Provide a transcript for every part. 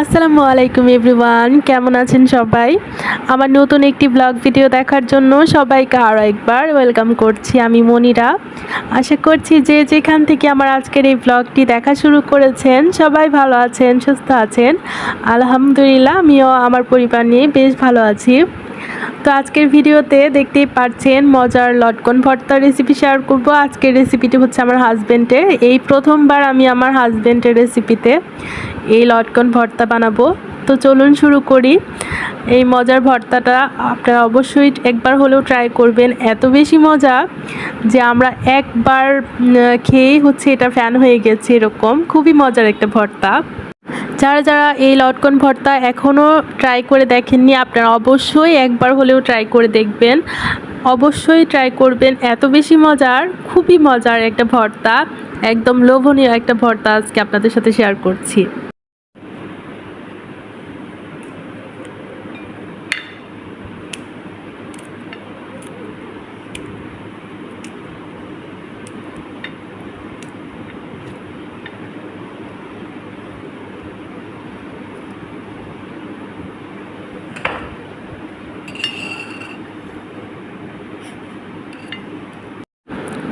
আসসালামু আলাইকুম এভরিওয়ান, কেমন আছেন সবাই? আমার নতুন একটি ব্লগ ভিডিও দেখার জন্য সবাইকে আরও একবার ওয়েলকাম করছি আমি মনিরা। আশা করছি যে যেখান থেকে আমার আজকের এই ব্লগটি দেখা শুরু করেছেন, সবাই ভালো আছেন, সুস্থ আছেন। আলহামদুলিল্লাহ, আমিও আমার পরিবার নিয়ে বেশ ভালো আছি। তো আজকের ভিডিওতে দেখতেই পাচ্ছেন মজার লটকন ভর্তা রেসিপি শেয়ার করব। আজকের রেসিপিটি হচ্ছে আমার হাজব্যান্ডের এই প্রথমবার আমি আমার হাজব্যান্ডের রেসিপিতে এই লটকন ভর্তা বানাবো। তো চলুন শুরু করি। এই মজার ভর্তাটা আপনারা অবশ্যই একবার হলেও ট্রাই করবেন। এত বেশি মজা যে আমরা একবার খেয়েই হচ্ছে এটা ফ্যান হয়ে গেছে এরকম। খুবই মজার একটা ভর্তা। যারা যারা এই লটকন ভর্তা এখনও ট্রাই করে দেখেননি, আপনারা অবশ্যই একবার হলেও ট্রাই করে দেখবেন। অবশ্যই ট্রাই করবেন। এত বেশি মজার, খুবই মজার একটা ভর্তা, একদম লোভনীয় একটা ভর্তা আজকে আপনাদের সাথে শেয়ার করছি।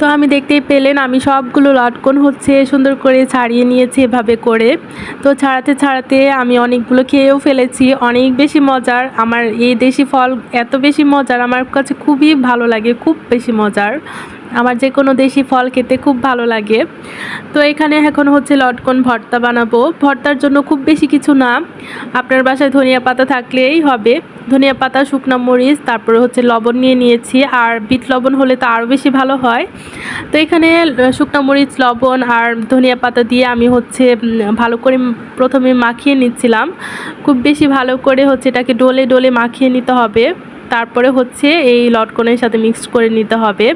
তো আমি দেখতেই পেলেন আমি সবগুলো লটকন হচ্ছে, সুন্দর করে ছাড়িয়ে নিয়েছি এভাবে করে। তো ছাড়াতে ছাড়াতে আমি অনেকগুলো খেয়েও ফেলেছি, অনেক বেশি মজার। আমার এই দেশি ফল এত বেশি মজার, আমার কাছে খুবই ভালো লাগে, খুব বেশি মজার। আমার যে কোনো দেশি ফল খেতে খুব ভালো লাগে। তো এখানে এখন হচ্ছে লটকন ভর্তা বানাবো। ভর্তার জন্য খুব বেশি কিছু না। আপনার বাসায় ধনিয়া পাতা থাকলেই হবে। ধনিয়া পাতা, শুকনো মরিচ, তারপরে হচ্ছে লবণ নিয়ে নিয়েছি। আর বিট লবণ হলে তো আরও বেশি ভালো হয়। তো এখানে শুকনো মরিচ, লবণ আর ধনিয়া পাতা দিয়ে আমি হচ্ছে ভালো করে প্রথমে মাখিয়ে নিচ্ছিলাম। খুব বেশি ভালো করে হচ্ছে এটাকে ডলে ডোলে মাখিয়ে নিতে হবে। তারপরে হচ্ছে এই লটকনের সাথে মিক্সড করে নিতে হবে।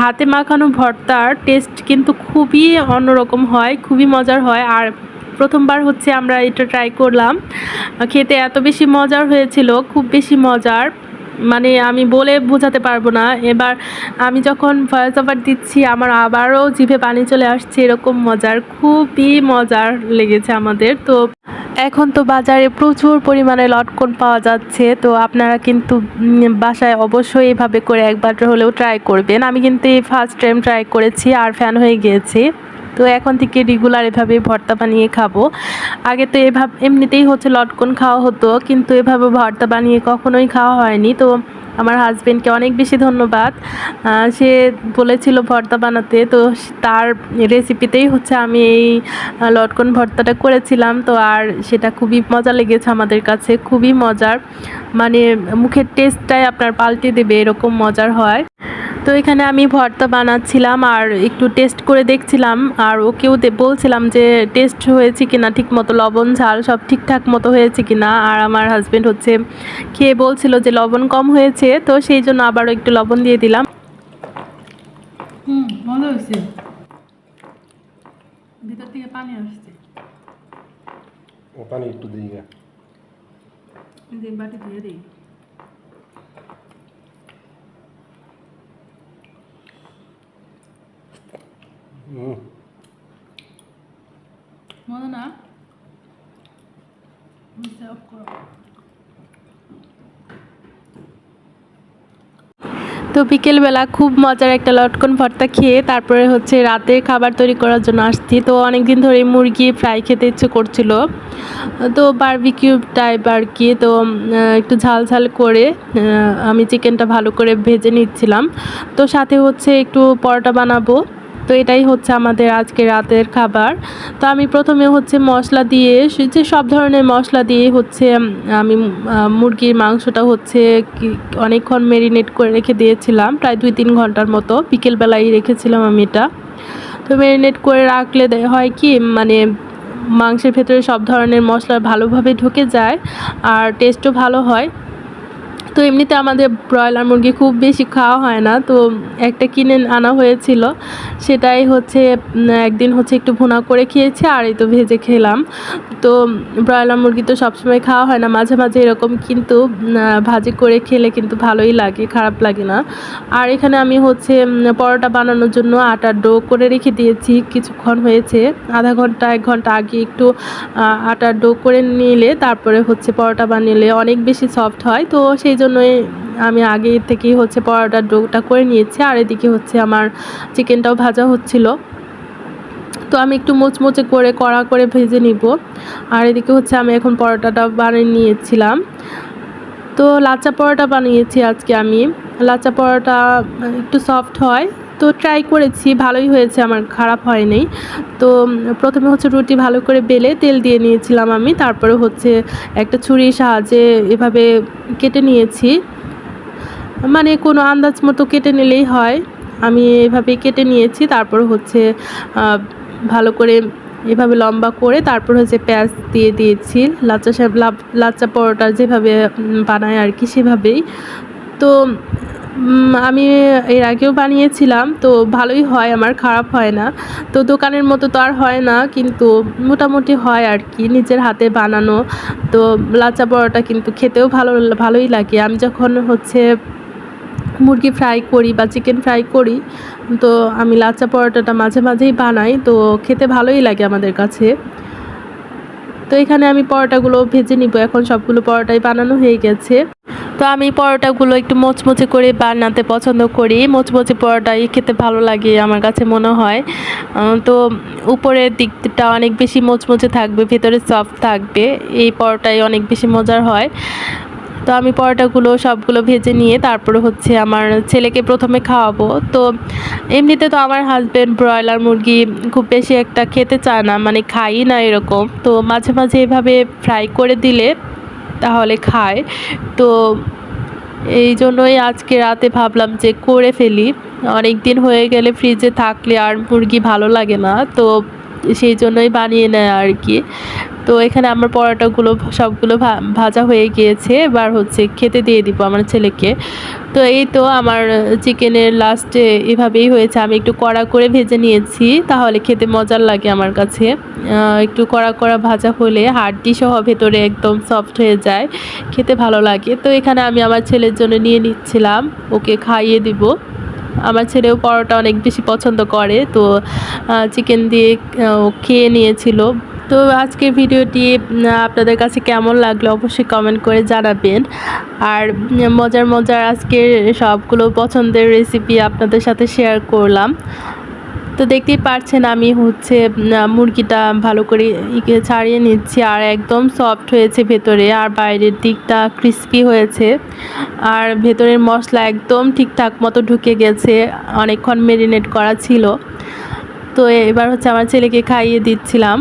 হাতে মাখানো ভর্তার টেস্ট কিন্তু খুবই অন্যরকম হয়, খুবই মজার হয়। আর প্রথমবার হচ্ছে আমরা এটা ট্রাই করলাম। খেতে এত বেশি মজার হয়েছিল, খুব বেশি মজার। মানে আমি বলে বোঝাতে পারব না। এবার আমি যখন ভয়েস ওভার দিচ্ছি, আমার আবারও জিভে পানি চলে আসছে, এরকম মজার, খুবই মজার লেগেছে আমাদের। তো এখন তো বাজারে প্রচুর পরিমাণে লটকন পাওয়া যাচ্ছে, তো আপনারা কিন্তু বাসায় অবশ্যই এভাবে করে একবার হলেও ট্রাই করবেন। আমি কিন্তু এই ফার্স্ট টাইম ট্রাই করেছি, আর ফ্যান হয়ে গিয়েছি। তো এখন থেকে রেগুলার এভাবে ভর্তা বানিয়ে খাব। আগে তো এভাবে, এমনিতেই হচ্ছে লটকন খাওয়া হতো, কিন্তু এভাবে ভর্তা বানিয়ে কখনোই খাওয়া হয়নি। তো আমার হাজবেন্ডকে অনেক বেশি ধন্যবাদ। সে বলেছিল ভর্তা বানাতে, তো তার রেসিপিতেই হচ্ছে আমি এই লটকন ভর্তাটা করেছিলাম। তো আর সেটা খুবই মজা লেগেছে আমাদের কাছে, খুবই মজার। মানে মুখের টেস্টটাই আপনার পাল্টে দেবে, এরকম মজার হয়। তো এখানে আমি ভর্তা বানাচ্ছিলাম আর একটু টেস্ট করে দেখছিলাম আর ওকেও দে- বলছিলাম যে টেস্ট হয়েছে কিনা ঠিক মতো লবণ ঝাল সব ঠিকঠাক মতো হয়েছে কিনা। আর আমার হাজব্যান্ড হচ্ছে খেয়ে বলছিল যে লবণ কম হয়েছে তো সেই জন্য আবারও একটু লবণ দিয়ে দিলাম। হুম মজা হয়েছে। ভিতর থেকে পানি আসছে। ও পানি একটু দিই গা বাটি দিয়ে দিই হুম মজা না অফ করো তো বিকেলবেলা খুব মজার একটা লটকন ভর্তা খেয়ে তারপরে হচ্ছে রাতের খাবার তৈরি করার জন্য আসছি। তো অনেক দিন ধরে মুরগি ফ্রাই খেতে ইচ্ছে করছিল। তো বারবিকিউ টাইপ আর কি, তো একটু ঝাল ঝাল করে আমি চিকেনটা ভালো করে ভেজে নিচ্ছিলাম। তো সাথে হচ্ছে একটু পরোটা বানাবো। তো এটাই হচ্ছে আমাদের আজকে রাতের খাবার। তো আমি প্রথমে হচ্ছে মশলা দিয়ে যে সব ধরনের মশলা দিয়ে হচ্ছে আমি মুরগির মাংসটা হচ্ছে অনেকক্ষণ মেরিনেট করে রেখে দিয়েছিলাম, প্রায় দুই তিন ঘণ্টার মতো। বিকেলবেলায় রেখেছিলাম আমি এটা। তো মেরিনেট করে রাখলে হয় কি মানে মাংসের ভেতরে সব ধরনের মশলা ভালোভাবে ঢুকে যায়, আর টেস্টও ভালো হয়। তো এমনিতে আমাদের ব্রয়লার মুরগি খুব বেশি খাওয়া হয় না, তো একটা কিনে আনা হয়েছিল। সেটাই হচ্ছে একদিন হচ্ছে একটু ভুনা করে খেয়েছি, আর এই তো ভেজে খেলাম। তো ব্রয়লার মুরগি তো সবসময় খাওয়া হয় না, মাঝে মাঝে এরকম কিন্তু ভাজি করে খেলে কিন্তু ভালোই লাগে, খারাপ লাগে না। আর এখানে আমি হচ্ছে পরোটা বানানোর জন্য আটার ডো করে রেখে দিয়েছি, কিছুক্ষণ হয়েছে। আধা ঘণ্টা, এক ঘণ্টা আগে একটু আটার ডো করে নিলে, তারপরে হচ্ছে পরোটা বানিয়ে অনেক বেশি সফট হয়। তো সেই জন্যই আমি আগে থেকেই হচ্ছে পরোটার ডোটা করে নিয়েছি। আর এদিকে হচ্ছে আমার চিকেনটাও ভাজা হচ্ছিল। তো আমি একটু মোচমোচে করে কড়া করে ভেজে নিব। আর এদিকে হচ্ছে আমি এখন পরোটাটা বানিয়ে নিয়েছিলাম। তো লাচা পরোটা বানিয়েছি আজকে আমি। লাচা পরোটা একটু সফট হয়। তো ট্রাই করেছি, ভালোই হয়েছে, আমার খারাপ হয়নি। তো প্রথমে হচ্ছে রুটি ভালো করে বেলে তেল দিয়ে নিয়েছিলাম আমি, তারপরে হচ্ছে একটা ছুরির সাহায্যে এভাবে কেটে নিয়েছি। মানে কোনো আন্দাজ মতো কেটে নিলেই হয়। আমি এভাবে কেটে নিয়েছি, তারপর হচ্ছে ভালো করে এভাবে লম্বা করে তারপর হচ্ছে পেঁয়াজ দিয়ে দিয়েছি, লাচ্চা লাচ্চা পরোটা যেভাবে বানায় আর কি সেভাবেই। তো আমি এর আগেও বানিয়েছিলাম, তো ভালোই হয়, আমার খারাপ হয় না। তো দোকানের মতো তো আর হয় না, কিন্তু মোটামুটি হয় আর কি, নিজের হাতে বানানো। তো লাচ্চা পরোটা কিন্তু খেতেও ভালো, ভালোই লাগে। আমি যখন হচ্ছে মুরগি ফ্রাই করি বা চিকেন ফ্রাই করি, তো আমি লাচ্চা পরোটাটা মাঝে মাঝেই বানাই, তো খেতে ভালোই লাগে আমাদের কাছে। তো এখানে আমি পরোটাগুলো ভেজে নিব, এখন সবগুলো পরোটাই বানানো হয়ে গেছে। তো আমি পরোটাগুলো একটু মোচমোচে করে বানাতে পছন্দ করি। মোচমোচে পরোটাই খেতে ভালো লাগে আমার কাছে মনে হয়। তো উপরের দিকটা অনেক বেশি মোচমোচে থাকবে, ভেতরে সফট থাকবে। এই পরোটাই অনেক বেশি মজার হয়। তো আমি পরোটাগুলো সবগুলো ভেজে নিয়ে তারপরে হচ্ছে আমার ছেলেকে প্রথমে খাওয়াবো। তো এমনিতে তো আমার হাজব্যান্ড ব্রয়লার মুরগি খুব বেশি একটা খেতে চায় না মানে খাই না এরকম। তো মাঝে মাঝে এভাবে ফ্রাই করে দিলে তাহলে খায়। তো এই জন্যই আজকে রাতে ভাবলাম যে করে ফেলি। অনেক দিন হয়ে গেলে ফ্রিজে থাকলে আর মুরগি ভালো লাগে না। তো সেই জন্যই বানিয়ে নেয় আর কি। তো এখানে আমার পরোটাগুলো সবগুলো ভাজা হয়ে গিয়েছে। এবার হচ্ছে খেতে দিয়ে দিব আমার ছেলেকে। তো এই তো আমার চিকেনের লাস্টে এভাবেই হয়েছে। আমি একটু কড়া করে ভেজে নিয়েছি, তাহলে খেতে মজার লাগে আমার কাছে। একটু কড়া কড়া ভাজা হলে হাড্ডি সহ ভেতরে একদম সফট হয়ে যায়। খেতে ভালো লাগে। তো এখানে আমি আমার ছেলের জন্য নিয়ে নিচ্ছিলাম। ওকে খাইয়ে দিব। আমার ছেলেও পরোটা অনেক বেশি পছন্দ করে, তো চিকেন দিয়ে খেয়ে নিয়েছিল। তো, আজকের ভিডিওটি আপনাদের কাছে কেমন লাগল অবশ্যই কমেন্ট করে জানাবেন। আর, মজার মজার আজকের সবগুলো পছন্দের রেসিপি আপনাদের সাথে শেয়ার করলাম। তো দেখতেই পারছেন আমি হচ্ছে মুরগিটা ভালো করে ছাড়িয়ে নিচ্ছি আর একদম সফট হয়েছে ভেতরে আর বাইরের দিকটা ক্রিস্পি হয়েছে। আর ভেতরের মশলা একদম ঠিকঠাক মতো ঢুকে গেছে, অনেকক্ষণ মেরিনেট করা ছিল। তো এবার হচ্ছে আমার ছেলেকে খাইয়ে দিচ্ছিলাম।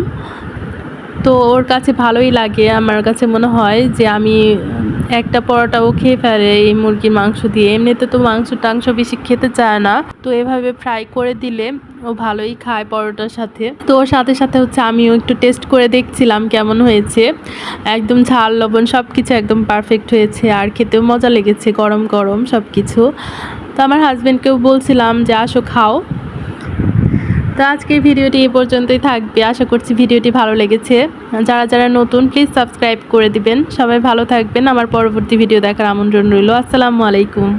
তো ওর কাছে ভালোই লাগে, আমার কাছে মনে হয় যে আমি একটা পরোটাও খেয়ে ফেলে এই মুরগির মাংস দিয়ে। এমনিতে তো মাংস টাংস বেশি খেতে চায় না। তো এভাবে ফ্রাই করে দিলে ও ভালোই খায় পরোটার সাথে। তো ওর সাথে সাথে হচ্ছে আমিও একটু টেস্ট করে দেখছিলাম কেমন হয়েছে। একদম ঝাল, লবণ সব কিছু একদম পারফেক্ট হয়েছে। আর খেতেও মজা লেগেছে, গরম গরম সব কিছু তো আমার হাজব্যান্ডকেও বলছিলাম যে, আসো, খাও। তো আজকের ভিডিওটি এ পর্যন্তই থাকবে। আশা করছি ভিডিওটি ভালো লেগেছে। যারা যারা নতুন প্লিজ সাবস্ক্রাইব করে দিবেন। সবাই ভালো থাকবেন। আমার পরবর্তী ভিডিও দেখার আমন্ত্রণ রইল। আসসালামু আলাইকুম।